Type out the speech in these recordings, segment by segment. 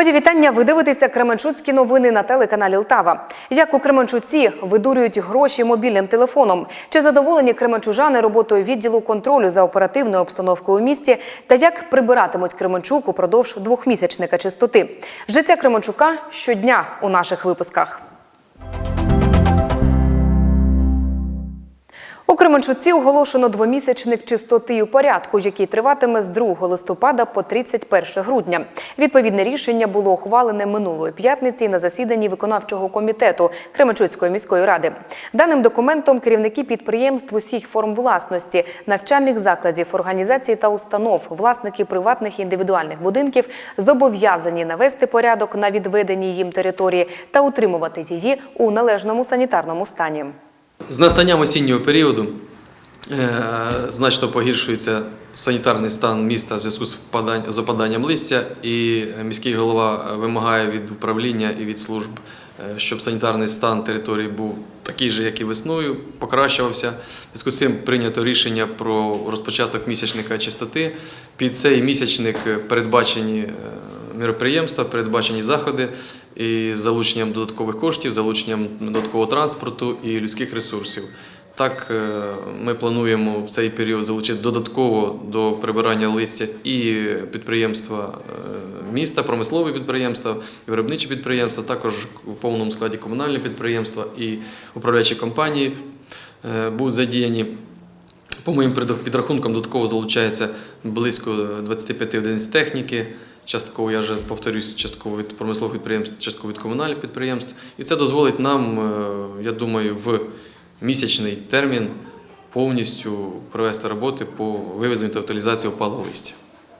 Мої вітання. Ви дивитеся Кременчуцькі новини на телеканалі Лтава. Як у Кременчуці видурюють гроші мобільним телефоном? Чи задоволені кременчужани роботою відділу контролю за оперативною обстановкою у місті? Та як прибиратимуть Кременчук упродовж двохмісячника чистоти? Життя Кременчука щодня у наших випусках. У Кременчуці оголошено двомісячник чистоти і порядку, який триватиме з 2 листопада по 31 грудня. Відповідне рішення було ухвалене минулої п'ятниці на засіданні виконавчого комітету Кременчуцької міської ради. Даним документом керівники підприємств усіх форм власності, навчальних закладів, організацій та установ, власники приватних і індивідуальних будинків зобов'язані навести порядок на відведеній їм території та утримувати її у належному санітарному стані. З настанням осіннього періоду е, значно погіршується санітарний стан міста в зв'язку з опаданням листя, і міський голова вимагає від управління і від служб, е, щоб санітарний стан території був такий же, як і весною, покращувався. В зв'язку з цим прийнято рішення про розпочаток місячника чистоти. Під цей місячник передбачені е, міроприємства, передбачені заходи і залученням додаткових коштів, залученням додаткового транспорту і людських ресурсів. Так, е, ми плануємо в цей період залучити додатково до прибирання листя і підприємства е, міста, промислові підприємства, виробничі підприємства, також у повному складі комунальні підприємства і управляючі компанії е, будуть задіяні. По моїм підрахункам додатково залучається близько 25 одиниць техніки. Частково, я вже повторюсь, частково від промислових підприємств, частково від комунальних підприємств. І це дозволить нам, е, я думаю, в місячний термін повністю провести роботи по вивезенню та утилізації опалого листя.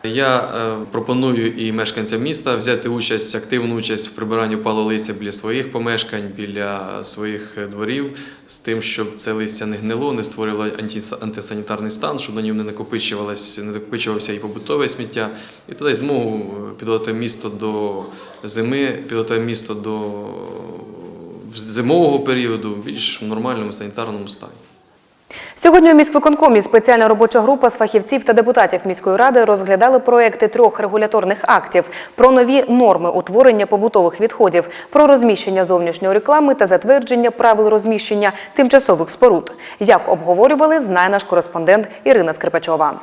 Я е, пропоную і мешканцям міста взяти участь, активну участь в прибиранні опалого листя біля своїх помешкань, біля своїх е, дворів, з тим, щоб це листя не гнило, не створювало антис- антисанітарний стан, щоб на ньому не накопичувалось, не накопичувався і побутове сміття. І тоді змогу е, підготувати місто до зими, підготувати місто до зимового періоду в більш нормальному санітарному стані. Сьогодні у міськвиконкомі спеціальна робоча група з фахівців та депутатів міської ради розглядали проекти трьох регуляторних актів про нові норми утворення побутових відходів, про розміщення зовнішньої реклами та затвердження правил розміщення тимчасових споруд. Як обговорювали, знає наш кореспондент Ірина Скрипачова.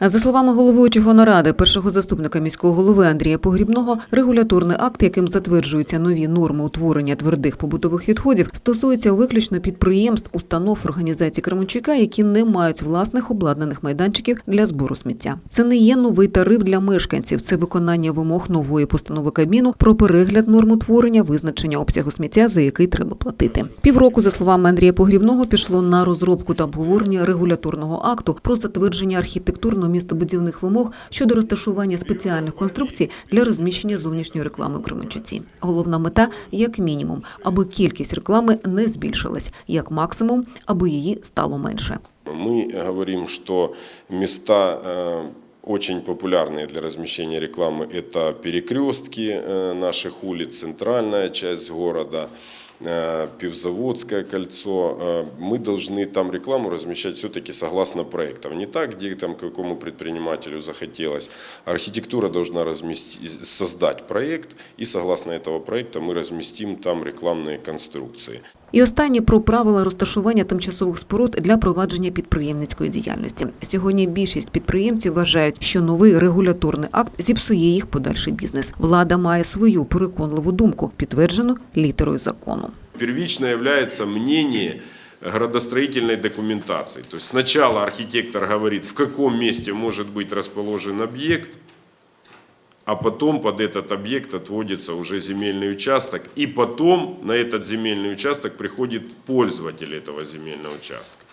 За словами головуючого наради, першого заступника міського голови Андрія Погрібного, регуляторний акт, яким затверджуються нові норми утворення твердих побутових відходів, стосується виключно підприємств, установ, організацій Кременчука, які не мають власних обладнаних майданчиків для збору сміття. Це не є новий тариф для мешканців, це виконання вимог нової постанови Кабміну про перегляд норм утворення, визначення обсягу сміття, за який треба платити. Півроку, за словами Андрія Погрібного, пішло на розробку та обговорення регуляторного акту про затвердження архітектурно-містобудівних вимог щодо розташування спеціальних конструкцій для розміщення зовнішньої реклами у Кременчуці. Головна мета як мінімум, аби кількість реклами не збільшилась, як максимум, аби її стало менше. Мы говорим, что места э, очень популярные для размещения рекламы – это перекрестки э, наших улиц, центральная часть города, э, Пивзаводское кольцо. Э, Мы должны там рекламу размещать все-таки согласно проектам. Не так, где там какому предпринимателю захотелось. Архитектура должна размести, создать проект, и согласно этого проекта мы разместим там рекламные конструкции. І останнє про правила розташування тимчасових споруд для провадження підприємницької діяльності. Сьогодні більшість підприємців вважають, що новий регуляторний акт зіпсує їх подальший бізнес. Влада має свою переконливу думку, підтверджену літерою закону. Первично является мнение градостроительной документации. То есть сначала архитектор говорит, в каком месте может быть расположен объект, а потом под этот объект отводится уже земельный участок, и потом на этот земельный участок приходит пользователь этого земельного участка.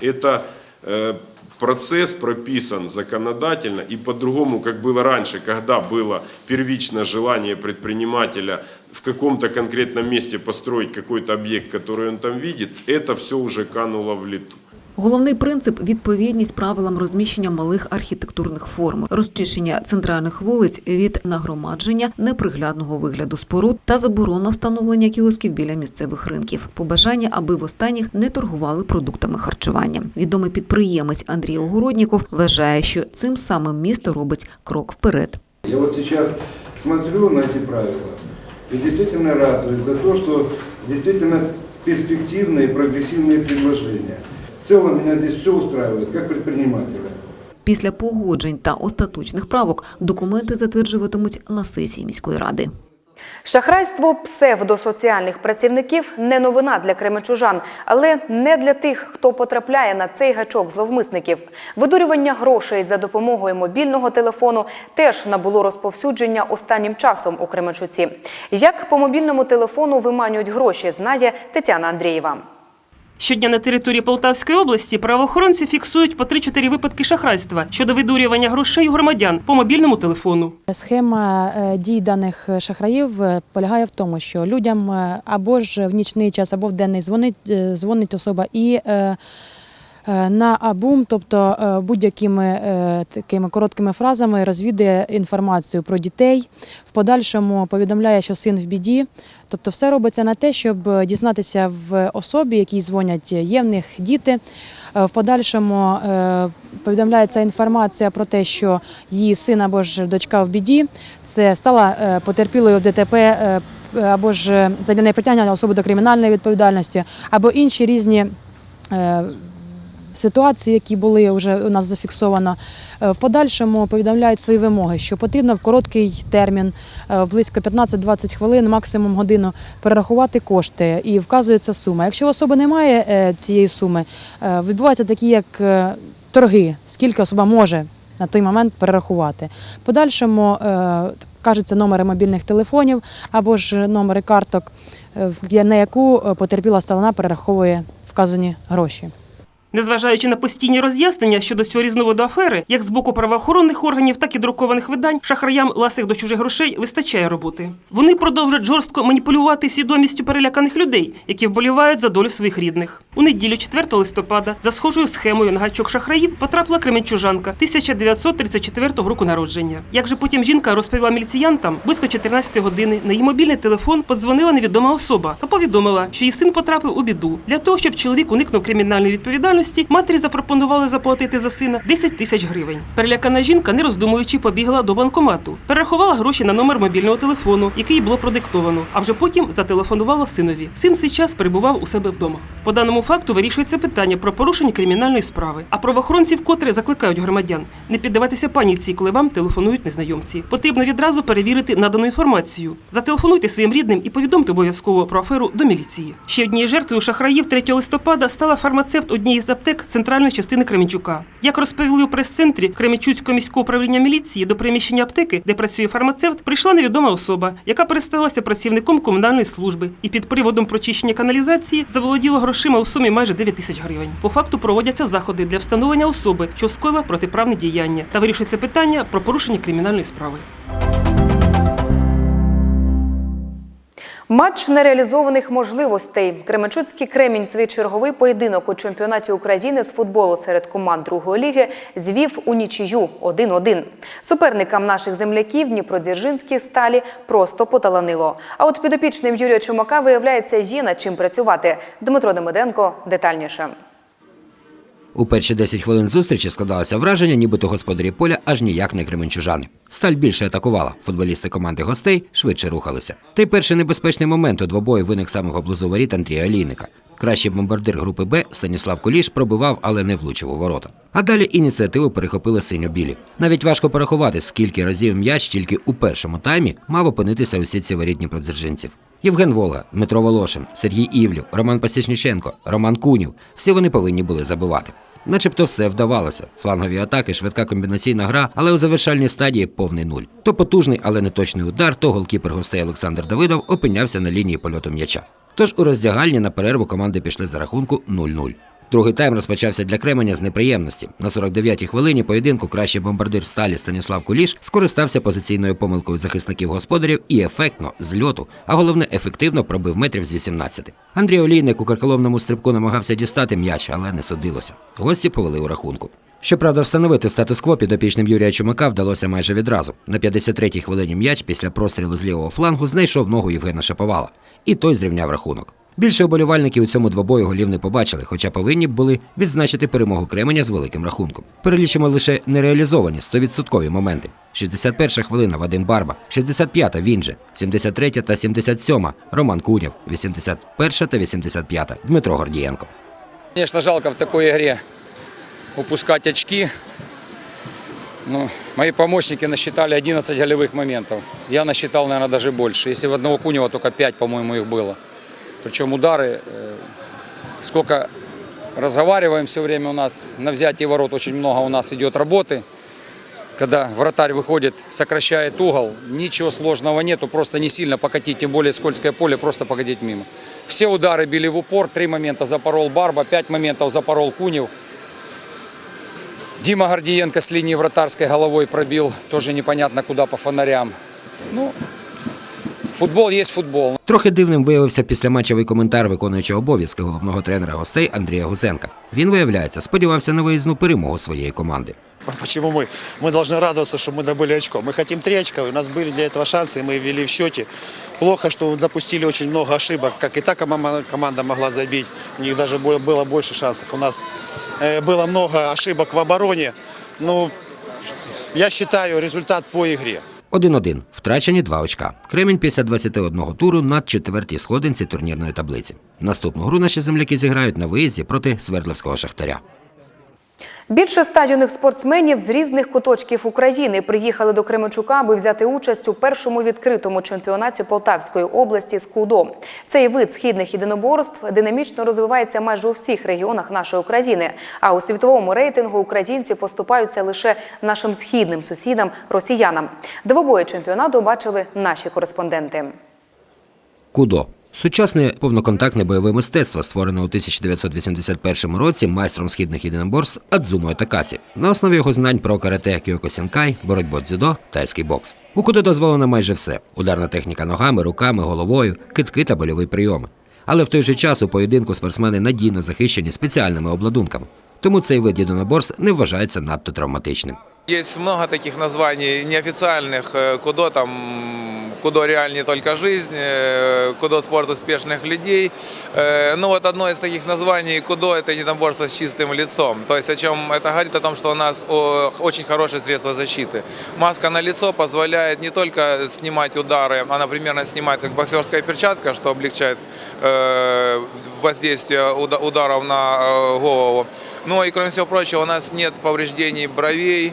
Это э, процесс прописан законодательно и по-другому, как было раньше, когда было первичное желание предпринимателя в каком-то конкретном месте построить какой-то объект, который он там видит, это все уже кануло в лету. Головний принцип відповідність правилам розміщення малих архітектурних форм, розчищення центральних вулиць від нагромадження неприглядного вигляду споруд та заборона встановлення кіосків біля місцевих ринків. Побажання, аби в останніх не торгували продуктами харчування. Відомий підприємець Андрій Огородніков вважає, що цим самим місто робить крок вперед. Я вот сейчас смотрю на эти правила и действительно радуюсь за то, что действительно перспективные и прогрессивные предложения. В целом меня здесь все устраивает, как предпринимателя. Після погоджень та остаточних правок документи затверджуватимуть на сесії міської ради. Шахрайство псевдосоціальних працівників не новина для кременчужан, але не для тих, хто потрапляє на цей гачок зловмисників. Видурювання грошей за допомогою мобільного телефону теж набуло розповсюдження останнім часом у Кременчуці. Як по мобільному телефону виманюють гроші, знає Тетяна Андрієва. Щодня на території Полтавської області правоохоронці фіксують по 3-4 випадки шахрайства щодо видурювання грошей у громадян по мобільному телефону. Схема е, дій даних шахраїв е, полягає в тому, що людям е, або ж в нічний час, або в денний дзвонить, дзвонить особа і на абум, тобто е, будь-якими е, такими короткими фразами розвідує інформацію про дітей, в подальшому повідомляє, що син в біді. Тобто все робиться на те, щоб дізнатися в особі, якій дзвонять, є в них діти. Е, В подальшому е, повідомляється інформація про те, що її син або ж дочка в біді. Це стала е, потерпілою в ДТП е, або ж задля непритягнення особи до кримінальної відповідальності, або інші різні. Ситуації, які були вже у нас зафіксовано, Е, в подальшому повідомляють свої вимоги, що потрібно в короткий термін, е, близько 15-20 хвилин, максимум годину, перерахувати кошти і вказується сума. Якщо особи немає е, цієї суми, відбуваються такі як торги, скільки особа може на той момент перерахувати. В подальшому кажуться номери мобільних телефонів або ж номери карток, на яку потерпіла сторона перераховує вказані гроші. Незважаючи на постійні роз'яснення щодо цього різновиду афери, як з боку правоохоронних органів, так і друкованих видань, шахраям ласих до чужих грошей вистачає роботи. Вони продовжують жорстко маніпулювати свідомістю переляканих людей, які вболівають за долю своїх рідних. У неділю 4 листопада за схожою схемою на гачок шахраїв потрапила кременчужанка 1934 року народження. Як же потім жінка розповіла міліціянтам, близько 14 години на її мобільний телефон подзвонила невідома особа та повідомила, що її син потрапив у біду. Для того, щоб чоловік уникнув кримінальної відповідальності, матері запропонували заплатити за сина 10 тисяч гривень. Перелякана жінка, не роздумуючи, побігла до банкомату, перерахувала гроші на номер мобільного телефону, який було продиктовано, а вже потім зателефонувала синові. Син цей час перебував у себе вдома. По даному факту вирішується питання про порушення кримінальної справи. А правоохоронці вкотре закликають громадян не піддаватися паніці, коли вам телефонують незнайомці. Потрібно відразу перевірити надану інформацію. Зателефонуйте своїм рідним і повідомте обов'язково про аферу до міліції. Ще однією жертвою шахраїв 3 листопада стала фармацевт однієї з аптек центральної частини Кременчука. Як розповіли у прес-центрі Кременчуцького міського управління міліції до приміщення аптеки, де працює фармацевт, прийшла невідома особа, яка пересталася працівником комунальної служби і під приводом прочищення каналізації заволоділа грошима у сумі майже 9 тисяч гривень. По факту проводяться заходи для встановлення особи, що скоїла протиправне діяння, та вирішується питання про порушення кримінальної справи. Матч нереалізованих можливостей. Кременчуцький Кремінь свій черговий поєдинок у чемпіонаті України з футболу серед команд другої ліги звів у нічию 1-1. Суперникам наших земляків Дніпродзержинській сталі просто поталанило. А от підопічним Юрія Чумака виявляється є над чим працювати. Дмитро Демиденко детальніше. У перші 10 хвилин зустрічі складалося враження, нібито господарі поля аж ніяк не кременчужани. Сталь більше атакувала. Футболісти команди гостей швидше рухалися. Та й перший небезпечний момент у двобої виник саме поблизу воріт Андрія Олійника. Кращий бомбардир групи Б Станіслав Куліш пробивав, але не влучив у ворота. А далі ініціативу перехопили синьо-білі. Навіть важко порахувати, скільки разів м'яч тільки у першому таймі мав опинитися у сітці воріт дніпродзержинців. Євген Волга, Дмитро Волошин, Сергій Івлів, Роман Пасічніченко, Роман Кунів всі вони повинні були забивати. Начебто все вдавалося. Флангові атаки, швидка комбінаційна гра, але у завершальній стадії повний нуль. То потужний, але не точний удар, то голкіпер гостей Олександр Давидов опинявся на лінії польоту м'яча. Тож у роздягальні на перерву команди пішли за рахунку 0-0. Другий тайм розпочався для Кременя з неприємності. На 49-й хвилині поєдинку кращий бомбардир сталі Станіслав Куліш скористався позиційною помилкою захисників господарів і ефектно з льоту, а головне ефективно пробив метрів з 18. Андрій Олійник у карколомному стрибку намагався дістати м'яч, але не судилося. Гості повели у рахунку. Щоправда, встановити статус-кво підопічним Юрія Чумака вдалося майже відразу. На 53-й хвилині м'яч після прострілу з лівого флангу знайшов ногу Євгена Шаповала, і той зрівняв рахунок. Більше уболівальників у цьому двобої голів не побачили, хоча повинні б були відзначити перемогу Кременя з великим рахунком. Перелічимо лише нереалізовані 100% моменти. 61 хвилина Вадим Барба, 65-та він же, 73 та 77-ма Роман Куняв, 81 та та 85-та Дмитро Гордієнко. Конечно, жалко в такой игре упускать очки. Ну, мои помощники насчитали 11 голевых моментов. Я насчитал, наверное, даже больше. Если в одного Кунева только 5, по-моему, их было. Причем удары, э, сколько разговариваем все время у нас, на взятие ворот очень много у нас идет работы. Когда вратарь выходит, сокращает угол, ничего сложного нету, просто не сильно покатить, тем более скользкое поле, просто покатить мимо. Все удары били в упор, три момента запорол Барба, пять моментов запорол Кунев. Дима Гордиенко с линии вратарской головой пробил, тоже непонятно куда по фонарям. Ну, футбол есть футбол. Трохи дивним виявився післяматчевий коментар виконуючого обов'язки головного тренера гостей Андрія Гузенка. Він, виявляється, сподівався на виїзну перемогу своєї команди. Почему мы? Мы должны радоваться, что мы добыли очко. Мы хотим три очка, у нас были для этого шансы, и мы ввели в счете. Плохо, что допустили очень много ошибок, как и та кома- команда могла забить. У них даже было- было больше шансов. У нас э, было много ошибок в обороне. Ну, я считаю, результат по игре. 1-1. Втрачені два очка. Кремінь після 21 туру на четвертій сходинці турнірної таблиці. Наступну гру наші земляки зіграють на виїзді проти Свердловського шахтаря. Більше ста спортсменів з різних куточків України приїхали до Кременчука, аби взяти участь у першому відкритому чемпіонаті Полтавської області з кудо. Цей вид східних єдиноборств динамічно розвивається майже у всіх регіонах нашої України. А у світовому рейтингу українці поступаються лише нашим східним сусідам росіянам. Двобої чемпіонату бачили наші кореспонденти. Кудо. Сучасне повноконтактне бойове мистецтво, створене у 1981 році майстром східних єдиноборств Адзумою Такасі. На основі його знань про карате, кіокосінкай, боротьбу дзюдо, тайський бокс. У кудо дозволено майже все: ударна техніка ногами, руками, головою, китки та больові прийоми. Але в той же час у поєдинку спортсмени надійно захищені спеціальними обладунками. Тому цей вид єдиноборств не вважається надто травматичним. Есть много таких названий неофициальных, э, кудо там, кудо реаль не только жизнь, э, кудо спорт успешных людей. Э, Ну вот одно из таких названий кудо это единоборство с чистым лицом. То есть о чем это говорит о том, что у нас очень хорошее средство защиты. Маска на лицо позволяет не только снимать удары, она примерно снимает как боксерская перчатка, что облегчает э, воздействие уда- ударов на голову. Ну и кроме всего прочего, у нас нет повреждений бровей,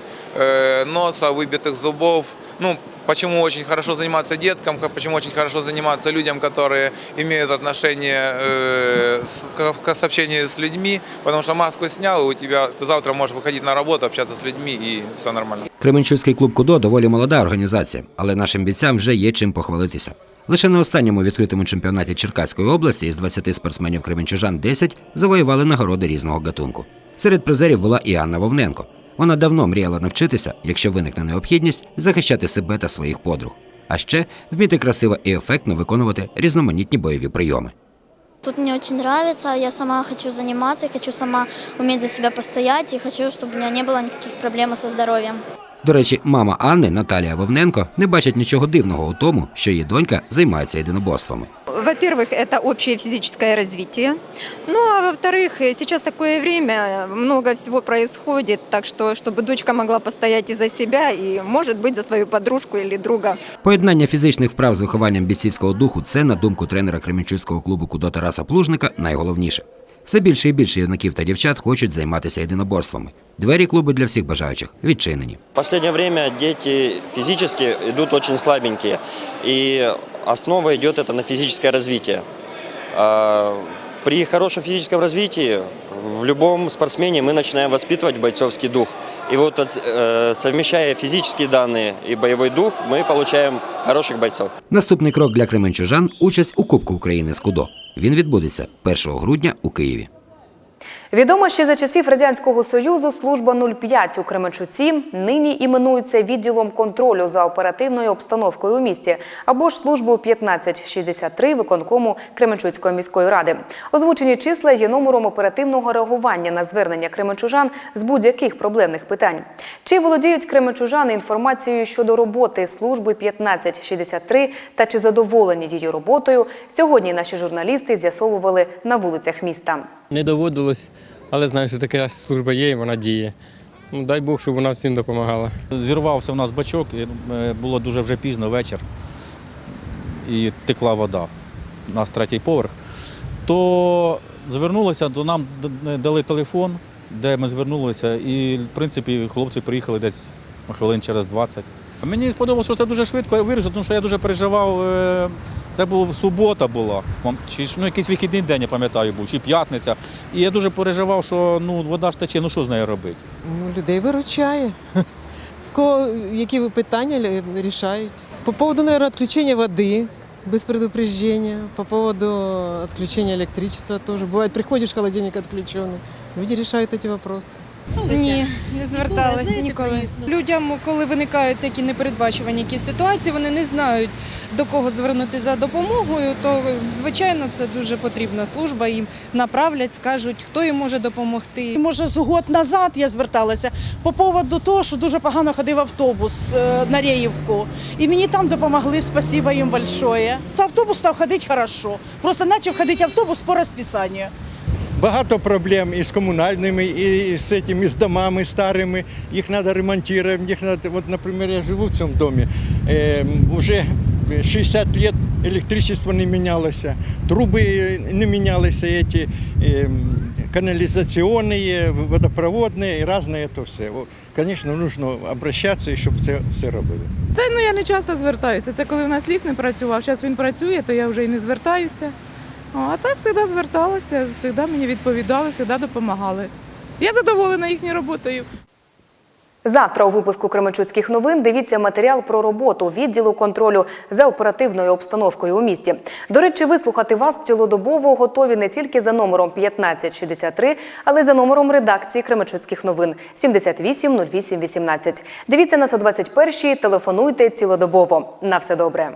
носа, выбитых зубов. Ну, почему очень хорошо заниматься деткам, как- почему очень хорошо заниматься людям, которые имеют отношение э, с, к, к общению с людьми, потому что маску снял, и у тебя ты завтра можешь выходить на работу, общаться с людьми, и все нормально. Кременчуцький клуб Кудо доволі молода організація, але нашим бійцям вже є чим похвалитися. Лише на останньому відкритому чемпіонаті Черкаської області із 20 спортсменів кременчужан 10 завоювали нагороди різного гатунку. Серед призерів була і Анна Вовненко. Вона давно мріяла навчитися, якщо виникне необхідність, захищати себе та своїх подруг. А ще вміти красиво і ефектно виконувати різноманітні бойові прийоми. Тут мне очень нравится, я сама хочу заниматься, хочу сама уметь за себя постоять и хочу, чтобы у меня не было никаких проблем со здоровьем. До речі, мама Анни Наталія Вовненко не бачить нічого дивного у тому, що її донька займається єдиноборствами Во-первых, это общее физическое развитие. Ну, а во-вторых, э, сейчас такое время, много всего происходит, так что, чтобы дочка могла постоять и за себя, и, может быть, за свою подружку или друга. Поєднання фізичних вправ з вихованням бійцівського духу це, на думку тренера Кременчуцького клубу Кудо Тараса Плужника, найголовніше. Все більше і більше юнаків та дівчат хочуть займатися єдиноборствами. Двері клубу для всіх бажаючих відчинені. В последнее время дети физически идут очень слабенькие, и основа идет это на физическое развитие. А, При хорошем физическом развитии в любом спортсмене мы начинаем воспитывать бойцовский дух. И вот э, совмещая физические данные и боевой дух, мы получаем хороших бойцов. Наступний крок для кременчужан участь у Кубку України з Кудо. Він відбудеться 1 грудня у Києві. Відомо, що за часів радянського союзу служба 05 у Кременчуці нині іменується відділом контролю за оперативною обстановкою у місті або ж службою 1563 виконкому Кременчуцької міської ради. Озвучені числа є номером оперативного реагування на звернення кременчужан з будь-яких проблемних питань. Чи володіють кременчужани інформацією щодо роботи служби 1563 та чи задоволені її роботою? Сьогодні наші журналісти з'ясовували на вулицях міста. Не доводилось, але знаю, що така служба є і вона діє. Ну, дай Бог, щоб вона всім допомагала. Зірвався у нас бачок, і е, було дуже вже пізно вечір, і текла вода. У нас третій поверх. То звернулися, то нам дали телефон, де ми звернулися, і, в принципі, хлопці приїхали десь хвилин через 20. Мені сподобалося, що це дуже швидко вирішили, тому що я дуже переживав. е, Це була субота була, мам, чи ж, ну, якийсь вихідний день, я пам'ятаю, був, чи п'ятниця. І я дуже переживав, що ну, вода ж тече, ну що з нею робити? Ну, людей виручає. В кого які ви питання лі- рішають? По поводу, наверное, отключения воды без предупреждения, по поводу отключения электричества тоже. Бывает, приходишь, холодильник отключенный. Люди решают эти вопросы. Ні, не зверталася ніколи. Людям, коли виникають такі непередбачувані якісь ситуації, вони не знають до кого звернути за допомогою, то звичайно це дуже потрібна служба. Їм направлять, скажуть, хто їм може допомогти. Може, з год назад я зверталася по поводу того, що дуже погано ходив автобус е, на Реївку. І мені там допомогли, спасибо їм большое. Автобус став ходити хорошо. Просто почав ходити автобус по розписанню. Багато проблем і з комунальними, і з цим, і з домами старими. Їх треба ремонтувати. Їх надо, от, наприклад, я живу в цьому домі. Е, вже 60 років електричество не мінялося, труби не мінялися, эти, е, каналізаційні, водопроводні і різне це все. Звісно, потрібно обращатися, щоб це все робили. Та ну я не часто звертаюся. Це коли у нас ліфт не працював. Зараз він працює, то я вже і не звертаюся. О, А так завжди зверталася, завжди мені відповідали, завжди допомагали. Я задоволена їхньою роботою. Завтра у випуску Кременчуцьких новин дивіться матеріал про роботу відділу контролю за оперативною обстановкою у місті. До речі, вислухати вас цілодобово готові не тільки за номером 1563, але й за номером редакції Кременчуцьких новин 78 08 18. Дивіться нас о 21-й, телефонуйте цілодобово. На все добре.